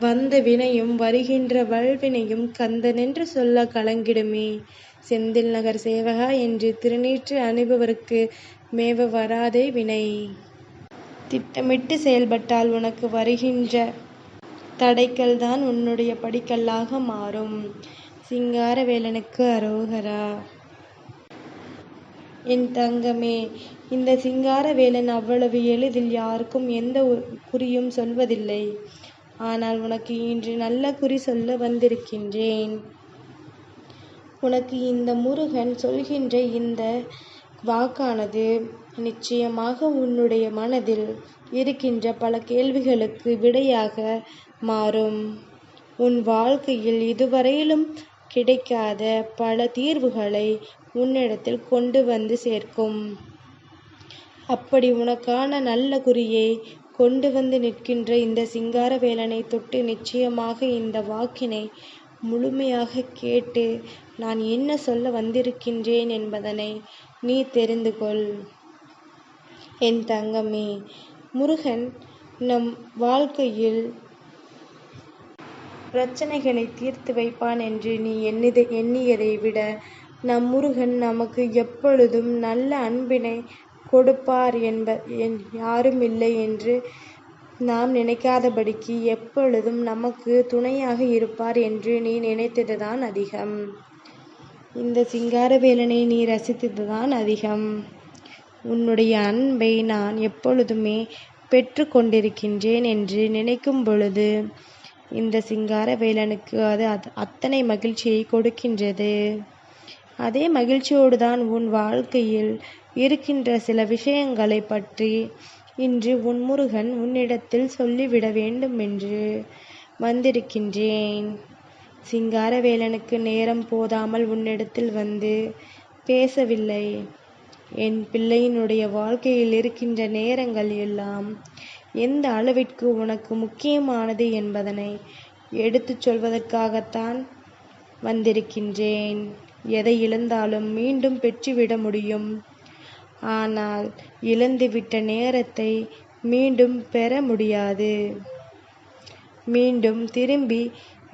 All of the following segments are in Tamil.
வந்த வினையும் வருகின்ற வல்வினையும் கந்தனென்று சொல்லக் கலங்கிடுமே. செந்தில் நகர் சேவகா என்று திருநீற்று அணிபவருக்கு மேவ வராதே வினை. திட்டமிட்டு செயல்பட்டால் உனக்கு வருகின்ற தடைகள்தான் உன்னுடைய படிக்கல்லாக மாறும். சிங்காரவேலனுக்கு அரோகரா. என் தங்கமே இந்த சிங்காரவேலன் அவ்வளவு எளிதில் யாருக்கும் எந்த குறியும் சொல்வதில்லை. ஆனால் உனக்கு இன்று நல்ல குறி சொல்ல வந்திருக்கின்றேன். உனக்கு இந்த முருகன் சொல்கின்ற இந்த வாக்கானது நிச்சயமாக உன்னுடைய மனதில் இருக்கின்ற பல கேள்விகளுக்கு விடையாக மாறும். உன் வாழ்க்கையில் இதுவரையிலும் கிடைக்காத பல தீர்வுகளை உன்னிடத்தில் கொண்டு வந்து சேர்க்கும். அப்படி உனக்கான நல்ல குறியை கொண்டு வந்து நிற்கின்ற இந்த சிங்கார வேலனை தொட்டு நிச்சயமாக இந்த வாக்கினை முழுமையாக கேட்டு நான் என்ன சொல்ல வந்திருக்கின்றேன் என்பதனை நீ தெரிந்து கொள். என் தங்கமே முருகன் நம் வாழ்க்கையில் பிரச்சனைகளை தீர்த்து வைப்பான் என்று நீ எண்ணியதை விட நம் முருகன் நமக்கு எப்பொழுதும் நல்ல அன்பினை கொடுப்பார் என்ப யாருமில்லை என்று நாம் நினைக்காதபடிக்கு எப்பொழுதும் நமக்கு துணையாக இருப்பார் என்று நீ நினைத்ததுதான் அதிகம். இந்த சிங்காரவேலனை நீ ரசித்ததுதான் அதிகம். உன்னுடைய அன்பை நான் எப்பொழுதுமே பெற்று கொண்டிருக்கின்றேன் என்று நினைக்கும் பொழுது இந்த சிங்காரவேலனுக்கு அது அத்தனை மகிழ்ச்சியை கொடுக்கின்றது. அதே மகிழ்ச்சியோடு தான் உன் வாழ்க்கையில் இருக்கின்ற சில விஷயங்களைப் பற்றி இன்று உன் முருகன் உன்னிடத்தில் சொல்லிவிட வேண்டுமென்று வந்திருக்கின்றேன். சிங்காரவேலனுக்கு நேரம் போதாமல் உன்னிடத்தில் வந்து பேசவில்லை. என் பிள்ளையினுடைய வாழ்க்கையில் இருக்கின்ற நேரங்கள் எல்லாம் எந்த அளவிற்கு உனக்கு முக்கியமானது என்பதனை எடுத்துச் சொல்வதற்காகத்தான் வந்திருக்கின்றேன். எதை இழந்தாலும் மீண்டும் பெற்றுவிட முடியும். ஆனால் இழந்துவிட்ட நேரத்தை மீண்டும் பெற முடியாது. மீண்டும் திரும்பி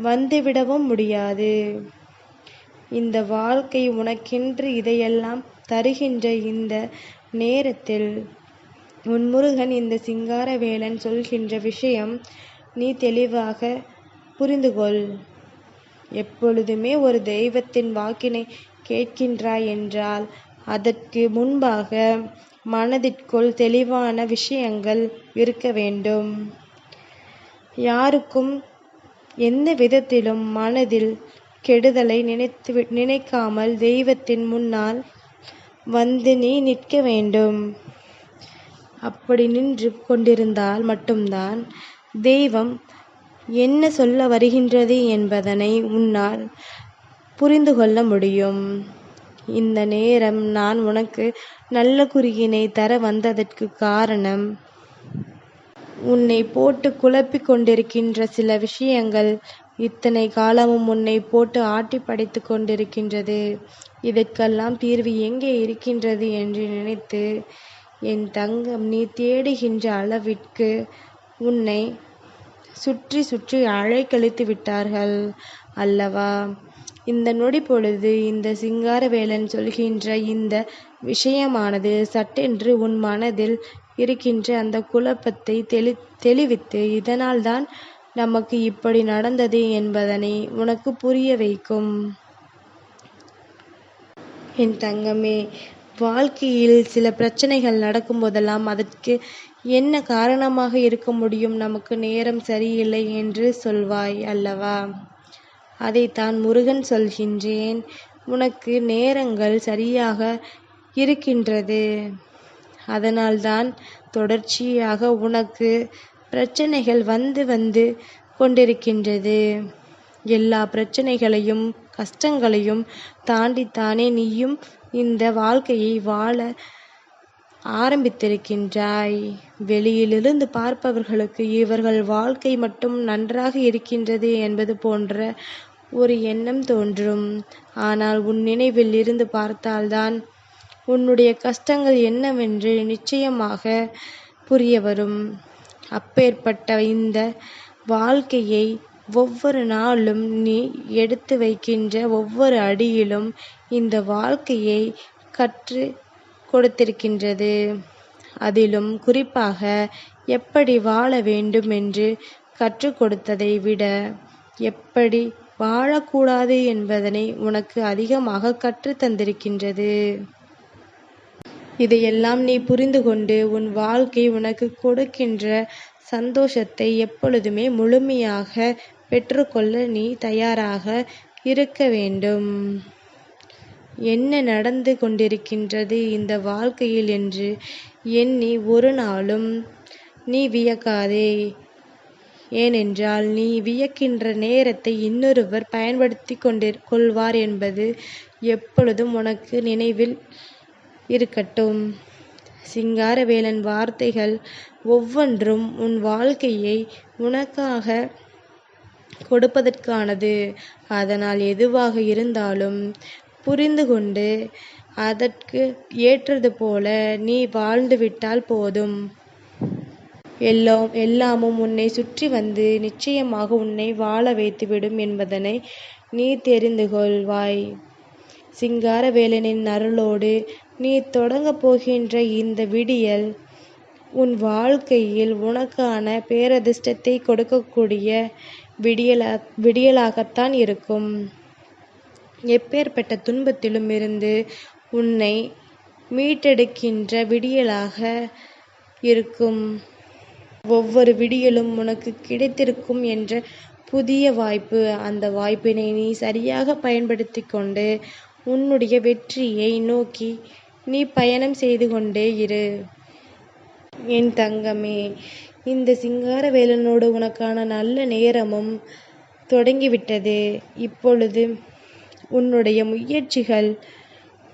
வந்துவிடவும் முடியாது. இந்த வாழ்க்கை உனக்கென்று இதையெல்லாம் தருகின்ற இந்த நேரத்தில் உன் முருகன் இந்தச் சிங்காரவேலன் சொல்கின்ற விஷயம் நீ தெளிவாக புரிந்துகொள் எப்பொழுதுமே ஒரு தெய்வத்தின் வாக்கினை கேட்கின்றாய் என்றால் அதற்கு முன்பாக மனதிற்குள் தெளிவான விஷயங்கள் இருக்க வேண்டும். யாருக்கும் எந்த விதத்திலும் மனதில் கெடுதலை நினைத்து நினைக்காமல் தெய்வத்தின் முன்னால் வந்து நீ நிற்க வேண்டும். அப்படி நின்று கொண்டிருந்தால் மட்டும்தான் தெய்வம் என்ன சொல்ல வருகின்றது என்பதனை உன்னால் புரிந்து கொள்ள முடியும். இந்த நேரம் நான் உனக்கு நல்ல குறுகினை தர வந்ததற்குக் காரணம் உன்னை போட்டு குழப்பிக் கொண்டிருக்கின்ற சில விஷயங்கள் இத்தனை காலமும் உன்னை போட்டு ஆட்டி படைத்து கொண்டிருக்கின்றது. இதற்கெல்லாம் தீர்வு எங்கே இருக்கின்றது என்று நினைத்து என் தங்கம் நீ தேடுகின்ற அளவிற்கு உன்னை சுற்றி சுற்றி அலைக்கழித்து விட்டார்கள் அல்லவா? இந்த நொடி பொழுது இந்த சிங்கார சிங்காரவேலன் சொல்கின்ற இந்த விஷயமானது சட்டென்று உன் மனதில் இருக்கின்ற அந்த குழப்பத்தை தெளி தெளிவித்து இதனால்தான் நமக்கு இப்படி நடந்தது என்பதனை உனக்கு புரிய வைக்கும். என் தங்கமே வாழ்க்கையில் சில பிரச்சனைகள் நடக்கும் போதெல்லாம் அதற்கு என்ன காரணமாக இருக்க முடியும் நமக்கு நேரம் சரியில்லை என்று சொல்வாய் அல்லவா? அதைத்தான் முருகன் சொல்கின்றேன். உனக்கு நேரங்கள் சரியாக இருக்கின்றது. அதனால்தான் தொடர்ச்சியாக உனக்கு பிரச்சனைகள் வந்து வந்து கொண்டிருக்கின்றது. எல்லா பிரச்சனைகளையும் கஷ்டங்களையும் தாண்டித்தானே நீயும் இந்த வாழ்க்கையை வாழ ஆரம்பித்திருக்கின்றாய். வெளியிலிருந்து பார்ப்பவர்களுக்கு இவர்கள் வாழ்க்கை மட்டும் நன்றாக இருக்கின்றது என்பது போன்ற ஒரு எண்ணம் தோன்றும். ஆனால் உன் நினைவில் இருந்து பார்த்தால்தான் உன்னுடைய கஷ்டங்கள் என்னவென்று நிச்சயமாக புரிய வரும். அப்பேற்பட்ட இந்த வாழ்க்கையை ஒவ்வொரு நாளும் நீ எடுத்து வைக்கின்ற ஒவ்வொரு அடியிலும் இந்த வாழ்க்கையை கற்றுக் கொடுத்திருக்கின்றது. அதிலும் குறிப்பாக எப்படி வாழ வேண்டும் என்று கற்றுக் கொடுத்ததை விட எப்படி வாழக்கூடாது என்பதனை உனக்கு அதிகமாக கற்றுத் தந்திருக்கின்றது. இதையெல்லாம் நீ புரிந்து கொண்டு உன் வாழ்க்கை உனக்கு கொடுக்கின்ற சந்தோஷத்தை எப்பொழுதுமே முழுமையாக பெற்றுக்கொள்ள நீ தயாராக இருக்க வேண்டும். என்ன நடந்து கொண்டிருக்கின்றது இந்த வாழ்க்கையில் என்று எண்ணி ஒரு நாளும் நீ வியக்காதே. ஏனென்றால் நீ வியக்கின்ற நேரத்தை இன்னொருவர் பயன்படுத்திக் கொள்வார் என்பது எப்பொழுதும் உனக்கு நினைவில் இருக்கட்டும். சிங்காரவேலன் வார்த்தைகள் ஒவ்வொன்றும் உன் வாழ்க்கையை உனக்காக கொடுப்பதற்கானது. அதனால் எதுவாக இருந்தாலும் புரிந்து கொண்டு அதற்கு ஏற்றது போல நீ வாழ்ந்து விட்டால் போதும். எல்லாமும் உன்னை சுற்றி வந்து நிச்சயமாக உன்னை வாழ வைத்துவிடும் என்பதனை நீ தெரிந்து கொள்வாய். சிங்காரவேலனின் அருளோடு நீ தொடங்கப் போகின்ற இந்த விடியல் உன் வாழ்க்கையில் உனக்கான பேரதிர்ஷ்டத்தைக் கொடுக்கக்கூடிய விடியலாகத்தான் இருக்கும். எப்பேற்பட்ட துன்பத்திலும் இருந்து உன்னை மீட்டெடுக்கின்ற விடியலாக இருக்கும். ஒவ்வொரு விடியலும் உனக்கு கிடைத்திருக்கும் என்ற புதிய வாய்ப்பு. அந்த வாய்ப்பினை நீ சரியாக பயன்படுத்திக் கொண்டு உன்னுடைய வெற்றியை நோக்கி நீ பயணம் செய்து கொண்டே இரு. என் தங்கமே இந்த சிங்காரவேலனோடு உனக்கான நல்ல நேரமும் தொடங்கிவிட்டது. இப்பொழுது உன்னுடைய முயற்சிகள்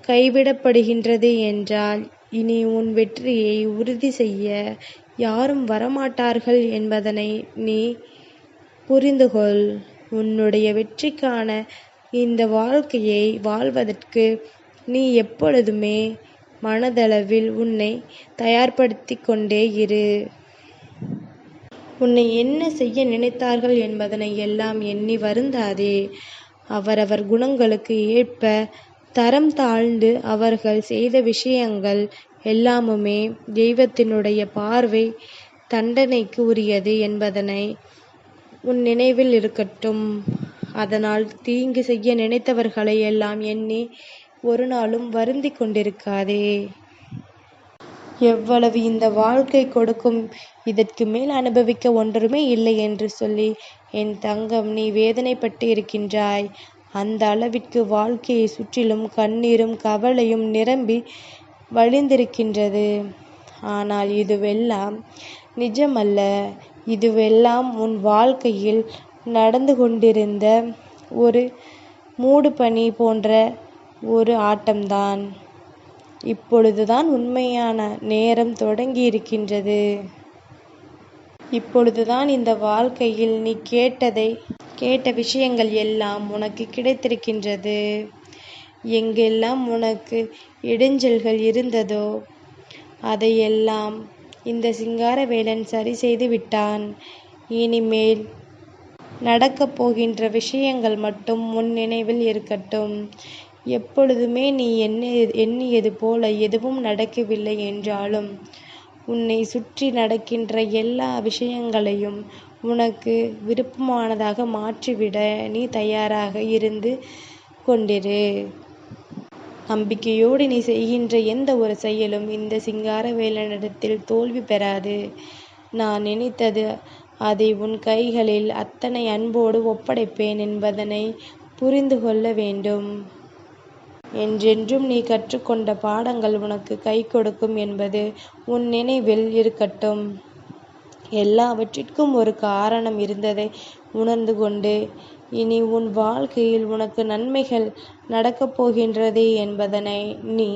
கைவிடப்படுகின்றது என்றால் இனி உன் வெற்றியை உறுதி செய்ய யாரும் வரமாட்டார்கள் என்பதனை நீ புரிந்துகொள் உன்னுடைய வெற்றிக்கான இந்த வாழ்க்கையை வாழ்வதற்கு நீ எப்பொழுதுமே மனதளவில் உன்னை தயார்படுத்தி கொண்டே இரு. உன்னை என்ன செய்ய நினைத்தார்கள் என்பதனை எல்லாம் எண்ணி வருந்தாதே. அவரவர் குணங்களுக்கு ஏற்ப தரம் தாழ்ந்து அவர்கள் செய்த விஷயங்கள் எல்லாமுமே தெய்வத்தினுடைய பார்வை தண்டனைக்கு உரியது என்பதனை உன் நினைவில் இருக்கட்டும். அதனால் தீங்கு செய்ய நினைத்தவர்களை எல்லாம் எண்ணி ஒரு நாளும் வருந்தி கொண்டிருக்காதே. எவ்வளவு இந்த வாழ்க்கை கொடுக்கும் இதற்கு மேல் அனுபவிக்க ஒன்றுமே இல்லை என்று சொல்லி என் தங்கம் நீ வேதனைப்பட்டு இருக்கின்றாய். அந்த அளவிற்கு வாழ்க்கையை சுற்றிலும் கண்ணீரும் கவலையும் நிரம்பி வழிந்திருக்கின்றது. ஆனால் இதுவெல்லாம் நிஜமல்ல. இதுவெல்லாம் உன் வாழ்க்கையில் நடந்து கொண்டிருந்த ஒரு மூடுபனி போன்ற ஒரு ஆட்டம்தான். இப்பொழுதுதான் உண்மையான நேரம் தொடங்கியிருக்கின்றது. இப்பொழுதுதான் இந்த வாழ்க்கையில் நீ கேட்டதை கேட்ட விஷயங்கள் எல்லாம் உனக்கு கிடைத்திருக்கின்றது. எங்கெல்லாம் உனக்கு இடைஞ்சல்கள் இருந்ததோ அதையெல்லாம் இந்த சிங்காரவேலன் சரி செய்து விட்டான். இனிமேல் நடக்கப் போகின்ற விஷயங்கள் மட்டும் உன் நினைவில் இருக்கட்டும். எப்பொழுதுமே நீ எண்ணியது போல எதுவும் நடக்கவில்லை என்றாலும் உன்னை சுற்றி நடக்கின்ற எல்லா விஷயங்களையும் உனக்கு விருப்பமானதாக மாற்றிவிட நீ தயாராக இருந்து கொண்டிரு. நம்பிக்கையோடு நீ செய்கின்ற எந்த ஒரு செயலும் இந்த சிங்கார வேலனிடத்தில் தோல்வி பெறாது. நான் நினைத்தது அதை உன் கைகளில் அத்தனை அன்போடு ஒப்படைப்பேன் என்பதனை புரிந்து கொள்ள வேண்டும். என்றென்றும் நீ கற்றுக்கொண்ட பாடங்கள் பாடங்கள் உனக்குக் கைகொடுக்கும் என்பது உன் நினைவில் இருக்கட்டும். எல்லாவற்றிற்கும் ஒரு காரணம் இருந்ததை உணர்ந்து கொண்டு இனி உன் வாழ்க்கையில் உனக்கு நன்மைகள் நடக்கப் போகின்றது என்பதனை நீ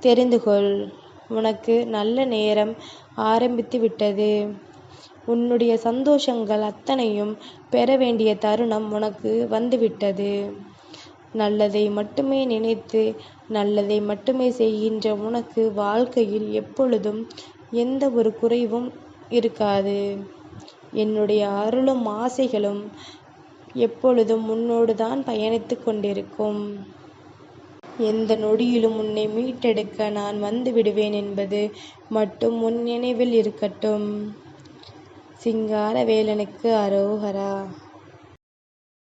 தெரிந்து கொள். உனக்கு நல்ல நேரம் ஆரம்பித்து விட்டது. உன்னுடைய சந்தோஷங்கள் அத்தனையும் பெற வேண்டிய தருணம் உனக்கு வந்துவிட்டது. நல்லதை மட்டுமே நினைத்து நல்லதை மட்டுமே செய்கின்ற உனக்கு வாழ்க்கையில் எப்பொழுதும் எந்த ஒரு குறைவும் இருக்காது. என்னுடைய அருளும் ஆசைகளும் எப்பொழுதும் உன்னோடு தான் பயணித்துக் கொண்டிருக்கும். எந்த நொடியிலும் உன்னை மீட்டெடுக்க நான் வந்து விடுவேன் என்பது மட்டும் உன் நினைவில் இருக்கட்டும். சிங்கார வேலனுக்கு அரோகரா.